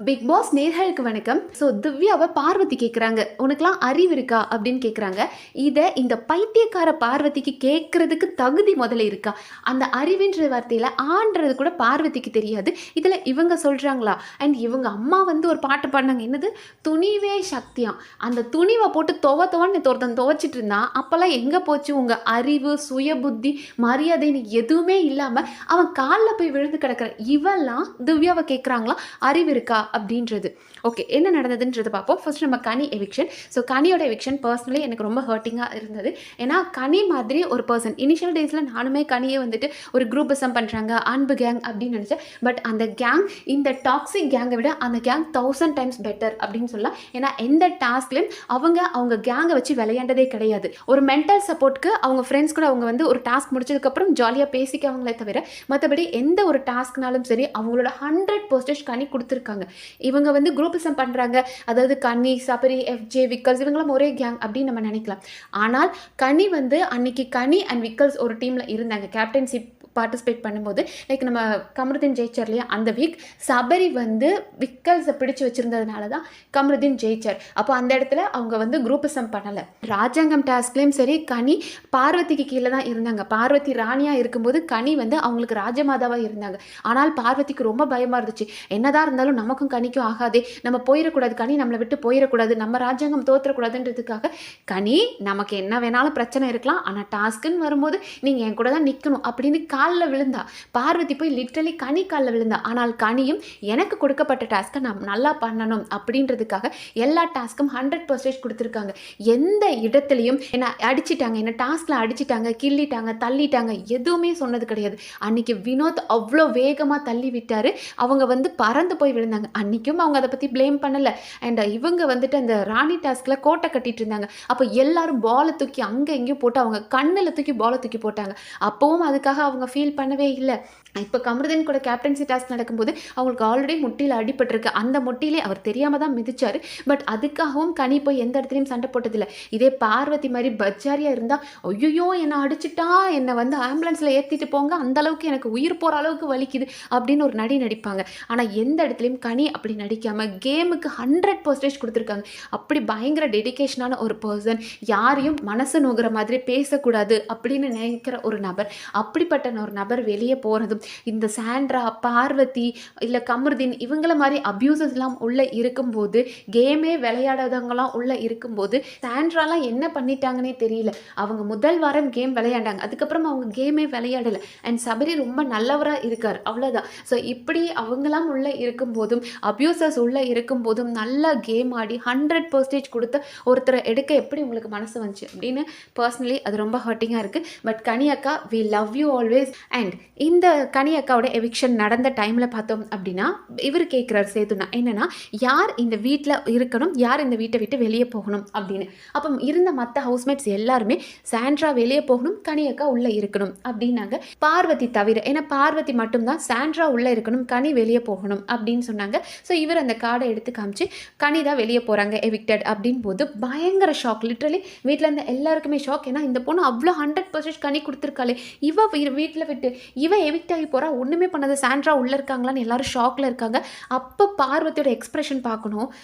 Big pass நேர்களுக்கு வணக்கம். So திவ்யாவை Parvati கேட்குறாங்க உனக்குலாம் அறிவு இருக்கா? அப்படின்னு கேட்குறாங்க இதை இந்த பைத்தியக்கார பார்வதிக்கு கேட்குறதுக்கு தகுதி முதல்ல இருக்கா? அந்த அறிவுன்ற வார்த்தையில் ஆன்றது கூட பார்வதிக்கு தெரியாது. இதில் இவங்க சொல்கிறாங்களா அண்ட் இவங்க அம்மா வந்து ஒரு பாட்டு பாடினாங்க. என்னது? துணிவே சக்தியாம். அந்த துணிவை போட்டு துவ துவன்னு ஒருத்தன் துவைச்சிட்டு இருந்தான் அப்போல்லாம் எங்கே போச்சு? உங்கள் அறிவு சுய புத்தி மரியாதைன்னு எதுவுமே இல்லாமல் அவன் காலில் போய் விழுந்து கிடக்கிற இவெல்லாம் திவ்யாவை கேட்குறாங்களா அறிவு இருக்கா? அப்படின்றது. ஓகே என்ன நடந்ததுன்றது பார்ப்போம். ஃபர்ஸ்ட் நம்ம கனி எவிக்ஷன் ஸோ கனியோட எவிக்ஷன் பர்சனலி எனக்கு ரொம்ப ஹர்ட்டிங்காக இருந்தது. ஏன்னா கனி மாதிரி ஒரு பர்சன் இனிஷியல் டேஸில் நானுமே கனியை வந்துட்டு ஒரு குரூப்பிசம் பண்ணுறாங்க அன்பு கேங் அப்படின்னு நினச்சேன். பட் அந்த கேங் இந்த டாக்ஸிக் கேங்கை விட அந்த கேங் தௌசண்ட் டைம்ஸ் பெட்டர் அப்படின்னு சொல்லலாம். ஏன்னா எந்த டாஸ்க்லையும் அவங்க அவங்க கேங்கை வச்சு விளையாண்டதே கிடையாது. ஒரு மென்டல் சப்போர்ட்க்கு அவங்க ஃப்ரெண்ட்ஸ் கூட அவங்க வந்து ஒரு டாஸ்க் முடிச்சதுக்கப்புறம் ஜாலியாக பேசிக்கவங்களே தவிர மற்றபடி எந்த ஒரு டாஸ்க்னாலும் சரி அவங்களோட ஹண்ட்ரட் பர்சன்டேஜ் கனி கொடுத்துருக்காங்க. இவங்க வந்து குரூப்பிசம் பண்ணுறாங்க அதாவது கனி சபரி எஃப்ஜே விக்கல்ஸ் இவங்களாம் ஒரே கேங் அப்படின்னு நம்ம நினைக்கலாம். ஆனால் கனி வந்து அன்னைக்கு கனி அண்ட் விக்கல்ஸ் ஒரு டீமில் இருந்தாங்க. கேப்டன்ஷிப் பார்ட்டிசிபேட் பண்ணும்போது லைக் நம்ம கமருதீன் ஜெயிச்சார் இல்லையா அந்த வீக் சபரி வந்து விக்கல்ஸை பிடிச்சு வச்சிருந்ததுனால தான் கமருதீன் ஜெயிச்சார். அப்போ அந்த இடத்துல அவங்க வந்து குரூப்பிசம் பண்ணலை. ராஜாங்கம் டாஸ்க்லேயும் சரி கனி பார்வதிக்கு கீழே தான் இருந்தாங்க. பார்வதி ராணியாக இருக்கும்போது கனி வந்து அவங்களுக்கு ராஜமாதாவாக இருந்தாங்க. ஆனால் பார்வதிக்கு ரொம்ப பயமாக இருந்துச்சு. என்னதான் இருந்தாலும் நமக்கும் கனிக்கும் ஆகாதே. நம்ம போயிடக்கூடாது கனி நம்மளை விட்டு போயிடக்கூடாது. நம்ம ராஜாங்கம் தோற்றக்கூடாதுன்றதுக்காக கனி நமக்கு என்ன வேணாலும் பிரச்சனை இருக்கலாம். ஆனால் டாஸ்க்குன்னு வரும்போது நீங்கள் என் கூட தான் நிற்கணும் அப்படின்னு காலில் விழுந்தா. பார்வதி போய் லிட்ரலி கனி காலில் விழுந்தா. ஆனால் கனியும் எனக்கு கொடுக்கப்பட்ட டாஸ்க்கை நான் நல்லா பண்ணணும் அப்படின்றதுக்காக எல்லா டாஸ்க்கும் ஹண்ட்ரட் பர்சன்டேஜ் கொடுத்துருக்காங்க. எந்த இடத்துலையும் என்னை அடிச்சிட்டாங்க. என்ன டாஸ்கில் அடிச்சிட்டாங்க கிள்ளிட்டாங்க தள்ளிட்டாங்க எதுவுமே சொன்னது கிடையாது. அன்னைக்கு வினோத் அவ்வளோ வேகமாக தள்ளி விட்டார். அவங்க வந்து பறந்து போய் விழுந்தாங்க. அன்றைக்கும் அவங்க அதை பற்றி ப்ளேம் பண்ணலை. அண்ட் இவங்க வந்துட்டு அந்த ராணி டாஸ்கில் கோட்டை கட்டிட்டு இருந்தாங்க. அப்போ எல்லாரும் பாலை தூக்கி அங்கே எங்கேயும் போட்டு அவங்க கண்ணில் தூக்கி பாலை தூக்கி போட்டாங்க. அப்போவும் அதுக்காக அவங்க ஃபீல் பண்ணவே இல்லை. இப்போ கமருதன் கூட கேப்டன்சி டாஸ்க் நடக்கும்போது அவங்களுக்கு ஆல்ரெடி முட்டியில் அடிபட்டிருக்கு. அந்த முட்டியிலே அவர் தெரியாமல் தான் மிதிச்சார். பட் அதுக்காகவும் கனி போய் எந்த இடத்துலையும் சண்டை போட்டதில்லை. இதே பார்வதி மாதிரி பஜ்ஜாரியாக இருந்தால் ஐயோ என்னை அடிச்சிட்டா? என்னை வந்து ஆம்புலன்ஸில் ஏற்றிட்டு போங்க. அந்த அளவுக்கு எனக்கு உயிர் போகிற அளவுக்கு வலிக்குது. அப்படின்னு ஒரு நடி நடிப்பாங்க. ஆனால் எந்த இடத்துலையும் கனி அப்படி நடிக்காமல் கேமுக்கு ஹண்ட்ரட் பர்சன்டேஜ் கொடுத்துருக்காங்க. அப்படி பயங்கர டெடிகேஷனான ஒரு பர்சன் யாரையும் மனசு நோகிற மாதிரி பேசக்கூடாது அப்படின்னு நினைக்கிற ஒரு நபர் அப்படிப்பட்ட ஒரு நபர் வெளியே போகிறதும் இந்த சாண்ட்ரா பார்வதி இல்லை கமருதீன் இவங்கள மாதிரி அப்யூசஸ்லாம் உள்ளே இருக்கும்போது கேமே விளையாடாதவங்களாம் உள்ளே இருக்கும்போது சாண்ட்ராலாம் என்ன பண்ணிட்டாங்கன்னே தெரியல. அவங்க முதல் வாரம் கேம் விளையாண்டாங்க. அதுக்கப்புறம் அவங்க கேமே விளையாடலை. அண்ட் சபரி ரொம்ப நல்லவராக இருக்கார். அவ்வளோதான் ஸோ இப்படி அவங்களாம் உள்ளே இருக்கும்போதும் அப்யூசர்ஸ் உள்ளே இருக்கும்போதும் நல்லா கேம் ஆடி ஹண்ட்ரட் பர்சன்டேஜ் கொடுத்து ஒருத்தரை எடுக்க எப்படி உங்களுக்கு மனசு வந்துச்சு? அப்படின்னு பர்சனலி அது ரொம்ப ஹர்ட்டிங்காக இருக்குது பட் கனி அக்கா we love you always and இந்த கனி அக்காவோட எவிக்ஷன் நடந்த டைமில் பார்த்தோம் அப்படின்னா இவர் கேட்குறாரு சேதுனா என்னென்னா யார் இந்த வீட்டில் இருக்கணும் யார் இந்த வீட்டை விட்டு வெளியே போகணும் அப்படின்னு. அப்போ இருந்த மற்ற ஹவுஸ்மேட்ஸ் எல்லாருமே சாண்ட்ரா வெளியே போகணும் கனி அக்கா உள்ளே இருக்கணும் அப்படின்னாங்க. பார்வதி தவிர ஏன்னா பார்வதி மட்டும்தான் சாண்ட்ரா உள்ளே இருக்கணும் கனி வெளியே போகணும் அப்படின்னு சொன்னாங்க. ஸோ இவர் அந்த கார்டை எடுத்து காமிச்சு கனி தான் வெளியே போகிறாங்க எவிக்டட் அப்படின் போது பயங்கர ஷாக் லிட்ரலி வீட்டில் இருந்த எல்லாருக்குமே ஷாக் ஏன்னா இந்த பொண்ணு அவ்வளோ ஹண்ட்ரட் பர்சன்ட் கனி கொடுத்துருக்காளே. இவ வீட்டில் விட்டு இவன் எவிக்ட் ஆகி போகிறா ஒன்றுமே பண்ணாத சாண்ட்ரா உள்ளே இருக்காங்களான்னு எல்லாரும் ஷாக்கில் இருக்காங்க. அப்போ பார்வதியோட எக்ஸ்ப்ரெஷன் பார்க்கணும்.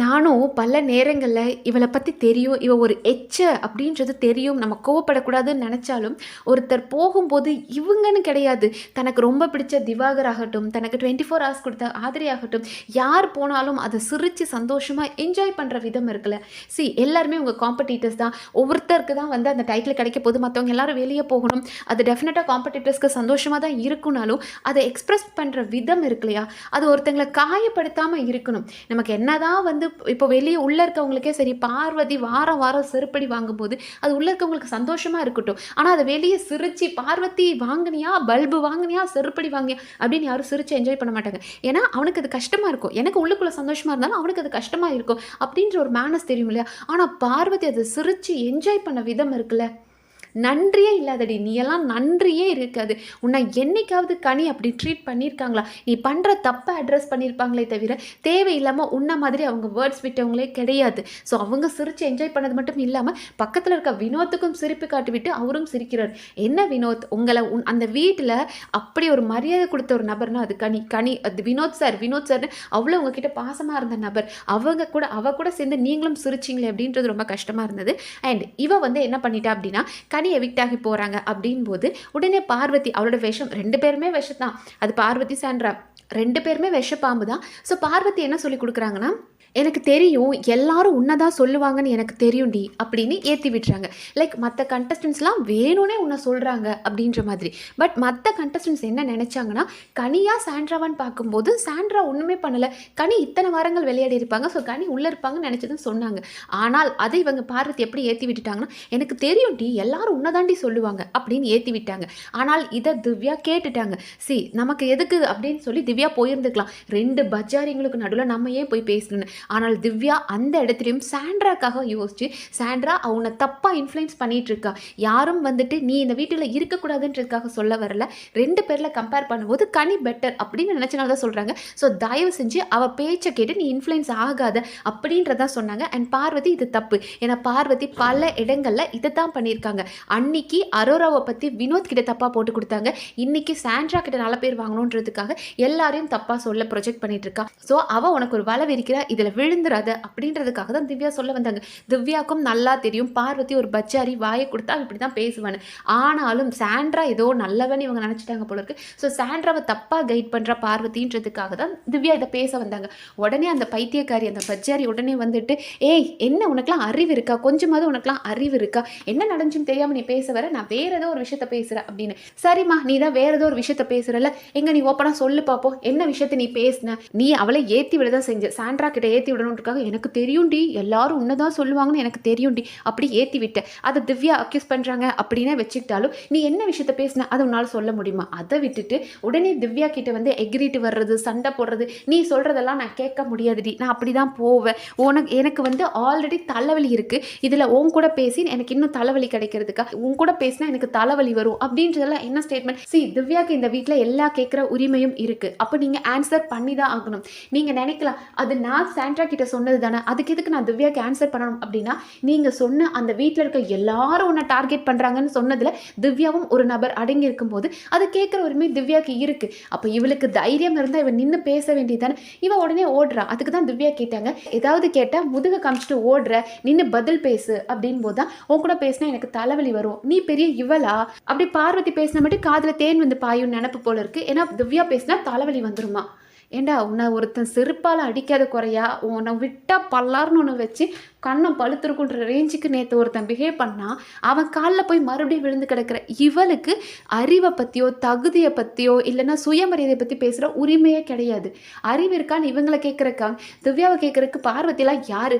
நானும் பல நேரங்களில் இவளை பற்றி தெரியும் இவ ஒரு எச்ச அப்படின்றது தெரியும். நம்ம கோவப்படக்கூடாதுன்னு நினச்சாலும் ஒருத்தர் போகும்போது இவங்கன்னு கிடையாது. தனக்கு ரொம்ப பிடிச்ச திவாகர் ஆகட்டும் தனக்கு டுவெண்ட்டி ஃபோர் ஹவர்ஸ் கொடுத்த ஆதிரி ஆகட்டும் யார் போனாலும் அதை சிரித்து சந்தோஷமாக என்ஜாய் பண்ணுற விதம் இருக்குல்ல. சி எல்லாருமே உங்கள் காம்படிட்டர்ஸ் தான். ஒவ்வொருத்தருக்கு தான் வந்து அந்த டைட்டில் கிடைக்க போது மற்றவங்க எல்லாரும் வெளியே போகணும். அது டெஃபினட்டாக காம்படிட்டர்ஸ்க்கு சந்தோஷமாக தான் இருக்குனாலும் அதை எக்ஸ்ப்ரெஸ் பண்ணுற விதம் இருக்கு இல்லையா? அது ஒருத்தங்களை காயப்படுத்தாமல் இருக்கணும். நமக்கு என்ன தான் வந்து இப்போ வெளியே உள்ளே இருக்கவங்களுக்கே சரி பார்வதி வாரம் வாரம் செருப்படி வாங்கும்போது அது உள்ளே இருக்கவங்களுக்கு சந்தோஷமாக இருக்கட்டும். ஆனால் அதை வெளியே சிரிச்சு பார்வதி வாங்கினியா? பல்பு வாங்கினியா? செருப்படி வாங்கினியா? அப்படின்னு யாரும் சிரிச்சு என்ஜாய் பண்ண மாட்டாங்க. ஏன்னா அவனுக்கு அது கஷ்டமாக இருக்கும். எனக்கு உள்ளுக்குள்ளே சந்தோஷமாக இருந்தாலும் அவனுக்கு அது கஷ்டமாக இருக்கும். அப்படின்ற ஒரு மேனஸ் தெரியும் இல்லையா ஆனால் பார்வதி அதை சிரிச்சு என்ஜாய் பண்ண விதம் இருக்குல்ல. நன்றியே இல்லாதடி. நீ எல்லாம் நன்றியே இருக்காது. உன்னை என்னைக்காவது கனி அப்படி ட்ரீட் பண்ணியிருக்காங்களா? நீ பண்ணுற தப்பை அட்ரஸ் பண்ணியிருப்பாங்களே தவிர தேவையில்லாமல் உன்ன மாதிரி அவங்க வேர்ட்ஸ் விட்டவங்களே கிடையாது. ஸோ அவங்க சிரித்து என்ஜாய் பண்ணது மட்டும் இல்லாமல் பக்கத்தில் இருக்க வினோத்துக்கும் சிரிப்பு காட்டிவிட்டு அவரும் சிரிக்கிறார். என்ன வினோத்? உங்களை உன் அந்த வீட்டில் அப்படி ஒரு மரியாதை கொடுத்த ஒரு நபர்னா அது கனி. கனி அது வினோத் சார் வினோத் சார்னு அவ்வளோ உங்ககிட்ட பாசமாக இருந்த நபர். அவங்க கூட அவ கூட சேர்ந்து நீங்களும் சிரிச்சிங்களே அப்படின்றது ரொம்ப கஷ்டமாக இருந்தது. அண்ட் இவ வந்து என்ன பண்ணிட்டா அப்படின்னா கனி எவிக்ட் ஆகி போகிறாங்க அப்படின் போது உடனே பார்வதி அவளோட விஷம் ரெண்டு பேருமே விஷம் தான் அது பார்வதி சான்றா ரெண்டு பேருமே விஷ தான் ஸோ பார்வதி என்ன சொல்லி கொடுக்குறாங்கன்னா எனக்கு தெரியும் எல்லாரும் உன்னதான் சொல்லுவாங்கன்னு எனக்கு தெரியும்டி அப்படின்னு ஏற்றி விட்டுறாங்க. லைக் மற்ற கண்டஸ்டன்ஸ்லாம் வேணும்னே உன்னை சொல்கிறாங்க அப்படின்ற மாதிரி. பட் மற்ற கண்டஸ்டன்ஸ் என்ன நினச்சாங்கன்னா கனியாக சாண்ட்ராவான்னு பார்க்கும்போது சாண்ட்ரா ஒன்றுமே பண்ணலை. கனி இத்தனை வாரங்கள் விளையாடி இருப்பாங்க. ஸோ கனி உள்ளே இருப்பாங்கன்னு நினச்சதும் சொன்னாங்க. ஆனால் அதை இவங்க பார்வதி எப்படி ஏற்றி விட்டுட்டாங்கன்னா எனக்கு தெரியும்டி எல்லாரும் உன்னதாண்டி சொல்லுவாங்க அப்படின்னு ஏற்றி விட்டாங்க. ஆனால் இதை திவ்யா கேட்டுட்டாங்க. சி நமக்கு எதுக்கு? அப்படின்னு சொல்லி திவ்யா போயிருந்துக்கலாம். ரெண்டு பஜாரிங்களுக்கு நடுவில் நம்ம ஏன் போய் பேசணும்னு. ஆனால் திவ்யா அந்த இடத்துலையும் சாண்ட்ராக்காக யோசிச்சு சாண்ட்ரா அவனை தப்பாக இன்ஃப்ளூயன்ஸ் பண்ணிட்டு இருக்கா யாரும் வந்துட்டு நீ இந்த வீட்டில் இருக்கக்கூடாதுன்றதுக்காக சொல்ல வரல. ரெண்டு பேரில் கம்பேர் பண்ணும்போது கனி பெட்டர் அப்படின்னு நினச்சனால தான் சொல்கிறாங்க ஸோ தயவு செஞ்சு அவள் பேச்சை கேட்டு நீ இன்ஃப்ளூயன்ஸ் ஆகாத அப்படின்றதா சொன்னாங்க. அண்ட் பார்வதி இது தப்பு. ஏன்னா பார்வதி பல இடங்களில் இதை தான் பண்ணியிருக்காங்க. அன்னைக்கு அரோராவை பற்றி வினோத் கிட்ட தப்பாக போட்டு கொடுத்தாங்க. இன்னைக்கு சாண்ட்ரா கிட்ட நல்ல பேர் வாங்கணுன்றதுக்காக எல்லாரையும் தப்பாக சொல்ல ப்ரொஜெக்ட் பண்ணிட்டு இருக்கா ஸோ அவள் உனக்கு ஒரு வளவு விரிக்கிறா. இதில் விழுந்துராத அப்படின்றதுக்காக தான் திவ்யா சொல்ல வந்தாங்க. திவ்யாக்கும் நல்லா தெரியும். பார்வதி ஒரு பச்சாரி வாயை கொடுத்தா இப்படி தான் பேசுவான்னு. ஆனாலும் சாண்ட்ரா ஏதோ நல்லவன்னு இவங்க நினச்சிட்டாங்க போல இருக்கு. ஸோ சாண்ட்ராவை தப்பாக கைட் பண்ணுற பார்வதின்றதுக்காக தான் திவ்யா இதை பேச வந்தாங்க. உடனே அந்த பைத்தியக்காரி அந்த பச்சாரி உடனே வந்துட்டு ஏய் என்ன உனக்குலாம் அறிவு இருக்கா? கொஞ்சமாவது உனக்குலாம் அறிவு இருக்கா? என்ன நடந்துச்சுன்னு தெரியாமல் நீ பேச வர? நான் வேற ஏதோ ஒரு விஷயத்த பேசுகிறேன் அப்படின்னு. சரிம்மா நீ தான் வேற ஏதோ ஒரு விஷயத்த பேசுறல எங்க நீ ஓப்பனாக சொல்லு பார்ப்போம் என்ன விஷயத்த நீ பேசின? நீ அவளை ஏற்றி விட தான் செஞ்ச. சாண்ட்ரா கிட்ட ஏற்றி ஏற்றி விடணுன்றக்காக எனக்கு தெரியும்டி. எல்லாரும் உன்னதான் சொல்லுவாங்கன்னு எனக்கு தெரியும்டி. அப்படி ஏற்றி விட்டேன் அதை திவ்யா அக்யூஸ் பண்ணுறாங்க அப்படின்னா வச்சுக்கிட்டாலும் நீ என்ன விஷயத்த பேசின? அதை உன்னால் சொல்ல முடியுமா? அதை விட்டுட்டு உடனே திவ்யா கிட்ட வந்து எக்ரிட்டு வர்றது சண்டை போடுறது நீ சொல்கிறதெல்லாம் நான் கேட்க முடியாதுடி. நான் அப்படி தான் போவேன். உனக்கு எனக்கு வந்து ஆல்ரெடி தலைவலி இருக்குது இதில் உன் கூட பேசி எனக்கு இன்னும் தலைவலி கிடைக்கிறதுக்கா? உன் கூட பேசினா எனக்கு தலைவலி வரும் அப்படின்றதெல்லாம் என்ன ஸ்டேட்மெண்ட் சி திவ்யாக்கு இந்த வீட்டில் எல்லா கேட்குற உரிமையும் இருக்குது அப்போ நீங்கள் ஆன்சர் பண்ணி தான் ஆகணும். நீங்கள் நினைக்கலாம் அது நான் சாண்ட்ரா கிட்ட சொன்னது தானே? அதுக்கு எதுக்கு நான் திவ்யா ஆன்சர் பண்ணணும் அப்படின்னா நீங்கள் சொன்ன அந்த வீட்டில் இருக்க எல்லாரும் உன்னை டார்கெட் பண்ணுறாங்கன்னு சொன்னதில் திவ்யாவும் ஒரு நபர் அடங்கி இருக்கும்போது அது கேட்குற உரிமை திவ்யாவுக்கு இருக்குது அப்போ இவளுக்கு தைரியம் இருந்தால் இவன் நின்று பேச வேண்டியதானே இவன் உடனே ஓடுறா. அதுக்கு தான் திவ்யா கேட்டாங்க. ஏதாவது கேட்டால் முதுக காமிச்சிட்டு ஓடுற நின்று பதில் பேசு அப்படின் போது தான் உன் கூட பேசினா எனக்கு தலைவலி வரும். நீ பெரிய இவளா? அப்படி பார்வதி பேசினா மட்டும் காதில் தேன் வந்து பாயும் நினப்பு போல இருக்கு. ஏன்னா திவ்யா பேசினா தலைவலி வந்துருமா? ஏண்டா உன்னை ஒருத்தன் செருப்பால் அடிக்காத குறையா? உன்னை விட்டால் பல்லார்னு ஒன்று வச்சு கண்ணை பழுத்திருக்குன்ற ரேஞ்சுக்கு நேற்று ஒருத்தன் பிஹேவ் பண்ணால் அவன் காலில் போய் மறுபடியும் விழுந்து கிடக்கிற. இவளுக்கு அறிவை பற்றியோ தகுதியை பற்றியோ இல்லைன்னா சுயமரியாதையை பற்றி பேசுகிற உரிமையே கிடையாது. அறிவு இருக்கான்னு இவங்களை கேட்குறக்காங்க திவ்யாவை கேட்குறக்கு பார்வதிலாம் யார்?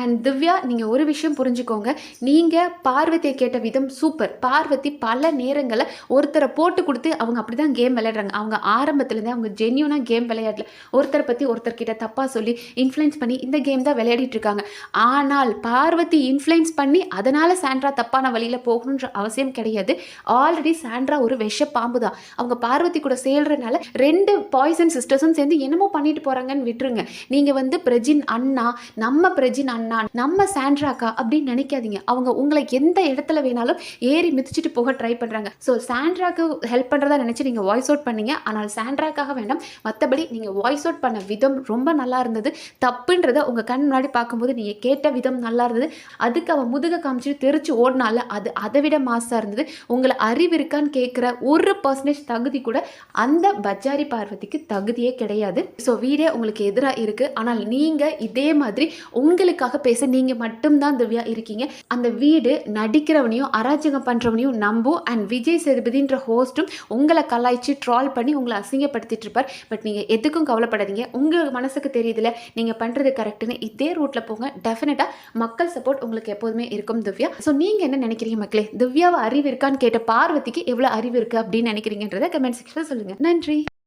அண்ட் திவ்யா நீங்கள் ஒரு விஷயம் புரிஞ்சுக்கோங்க. நீங்கள் பார்வதியை கேட்ட விதம் சூப்பர் பார்வதி பல நேரங்களில் ஒருத்தரை போட்டு கொடுத்து அவங்க அப்படி தான் கேம் விளையாடுறாங்க. அவங்க ஆரம்பத்துலேருந்தே அவங்க ஜென்யூனாக கேம் விளையாடல. ஒருத்தரை பற்றி ஒருத்தர்கிட்ட தப்பாக சொல்லி இன்ஃப்ளூயன்ஸ் பண்ணி இந்த கேம் தான் விளையாடிட்டு இருக்காங்க. ஆனால் பார்வதி இன்ஃப்ளூயன்ஸ் பண்ணி அதனால் சாண்ட்ரா தப்பான வழியில் போகணுன்ற அவசியம் கிடையாது. ஆல்ரெடி சாண்ட்ரா ஒரு விஷ பாம்பு தான் அவங்க பார்வதி கூட சேர்றதுனால ரெண்டு பாய்சன் சிஸ்டர்ஸும் சேர்ந்து என்னமோ பண்ணிட்டு போகிறாங்கன்னு விட்டுருங்க. நீங்கள் வந்து பிரஜின் அண்ணா நம்ம பிரஜின் அண்ணா நம்ம சாண்ட்ராக்கா அப்படின்னு நினைக்காதீங்க. அவங்க உங்களை எந்த இடத்துல வேணாலும் ஏறி மிதிச்சிட்டு போக ட்ரை பண்ணுறாங்க ஸோ சாண்ட்ராக்கு ஹெல்ப் பண்ணுறதா நினச்சி நீங்கள் வாய்ஸ் அவுட் பண்ணீங்க. ஆனால் சாண்ட்ராக்காக வேண்டாம். மற்றபடி நீங்கள் வாய்ஸ் அவுட் பண்ண விதம் ரொம்ப நல்லா இருந்தது. தப்புன்றதை உங்கள் கண் முன்னாடி பார்க்கும்போது நீங்கள் கேட்டு விதம் நல்லா இருந்தது. அதுக்கு அவன் முதுக காமிச்சிட்டு தெரிச்சு ஓடினால அது அதை விட மாசாக இருந்தது. உங்களை அறிவு இருக்கான்னு கேட்குற ஒரு பர்சன்டேஜ் தகுதி கூட அந்த பஜாரி பார்வதிக்கு தகுதியே கிடையாது. ஸோ வீடே உங்களுக்கு எதிராக இருக்குது ஆனால் நீங்கள் இதே மாதிரி உங்களுக்காக பேச நீங்கள் மட்டும்தான் திவ்யா இருக்கீங்க. அந்த வீடு நடிக்கிறவனையும் அராஜகம் பண்ணுறவனையும் நம்பும் அண்ட் விஜய் சேதுபதின்ற ஹோஸ்ட்டும் உங்களை கலாய்ச்சி ட்ரால் பண்ணி உங்களை அசிங்கப்படுத்திட்டு இருப்பார். பட் நீங்கள் எதுக்கும் கவலைப்படாதீங்க. உங்கள் மனசுக்கு தெரியுதுல நீங்கள் பண்ணுறது கரெக்டுன்னு இதே ரூட்டில் போங்க. டெஃபினட்டாக மக்கள் சப்போர்ட் உங்களுக்கு எப்போதுமே இருக்கும் திவ்யா. ஸோ நீங்கள் என்ன நினைக்கிறீங்க மக்களே? திவ்யாவை அறிவு இருக்கான்னு கேட்ட பார்வதிக்கு எவ்வளோ அறிவு இருக்குது அப்படின்னு நினைக்கிறீங்கன்றதை கமெண்ட் செக்ஷனில் சொல்லுங்கள் நன்றி.